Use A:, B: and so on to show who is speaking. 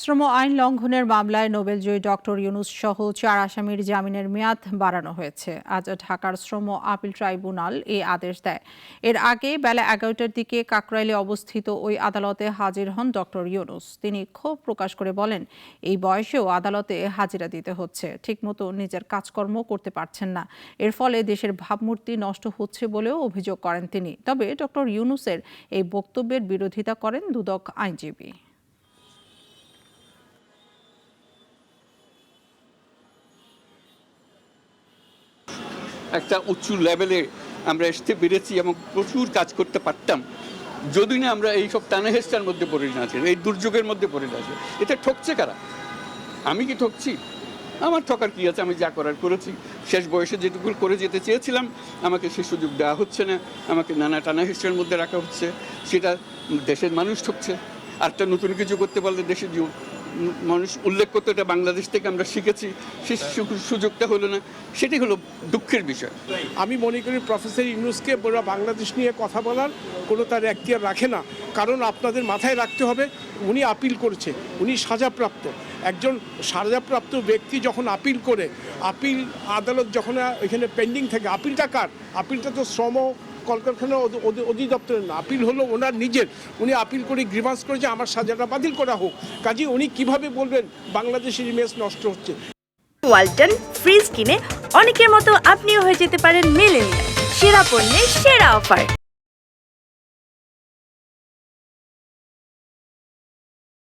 A: শ্রম আইন লঙ্ঘনের মামলায় নোবেলজয়ী ডক্টর ইউনুস সহ চার আসামির জামিনের মেয়াদ বাড়ানো হয়েছে। আজ ঢাকার শ্রম আপিল ট্রাইব্যুনাল এই আদেশ দেয়। এর আগে বেলা এগারোটার দিকে কাকরাইলে অবস্থিত ওই আদালতে হাজির হন ডক্টর ইউনুস। তিনি ক্ষোভ প্রকাশ করে বলেন, এই বয়সেও আদালতে হাজিরা দিতে হচ্ছে। ঠিকমতো নিজের কাজকর্ম করতে পারছেন না। এর ফলে দেশের ভাবমূর্তি নষ্ট হচ্ছে বলেও অভিযোগ করেন তিনি। তবে ডক্টর ইউনুসের এই বক্তব্যের বিরোধিতা করেন দুদক আইনজীবী।
B: একটা উঁচু লেভেলে আমরা আসতে পেরেছি এবং প্রচুর কাজ করতে পারতাম। যদি না আমরা এই সব টানাহেস্টার মধ্যে পড়ে না আছি, এই দুর্যোগের মধ্যে পড়ে না আছি। এটা ঠকছে কারা? আমি কি ঠকছি? আমার ঠকার কি আছে? আমি যা করার করেছি। শেষ বয়সে যেটুকু করে যেতে চেয়েছিলাম, আমাকে সে সুযোগ দেওয়া হচ্ছে না। আমাকে নানা টানাহেস্টার মধ্যে রাখা হচ্ছে। সেটা দেশের মানুষ ঠকছে। আরটা নতুন কিছু করতে পারলে দেশের মানুষ উল্লেখ করতে এটা বাংলাদেশ থেকে আমরা শিখেছি, সে সুযোগটা হলো না। সেটি হলো দুঃখের বিষয়।
C: আমি মনে করি প্রফেসর ইউনুসকে পুরো বাংলাদেশ নিয়ে কথা বলার কোনো তার এখতিয়ার রাখে না। কারণ আপনাদের মাথায় রাখতে হবে, উনি আপিল করছে, উনি সাজাপ্রাপ্ত। একজন সাজাপ্রাপ্ত ব্যক্তি যখন আপিল করে, আপিল আদালত যখন এখানে পেন্ডিং থাকে, আপিলটা কার? আপিলটা তো শ্রম কলকারখানা অধি- অধি- অধিদপ্তরের না, আপিল হলো ওনার নিজের। উনি আপিল করে গ্রিভান্স করেছে, আমার সাজাটা বাতিল করা হোক। কাজে, উনি কীভাবে বলবেন, বাংলাদেশের ইমেজ নষ্ট হচ্ছে?
D: ওয়ালটন ফ্রিজ কিনে অনেকের মতো আপনিও হয়ে যেতে পারেন মেলেন সেরা পণ্যের সেরা অফার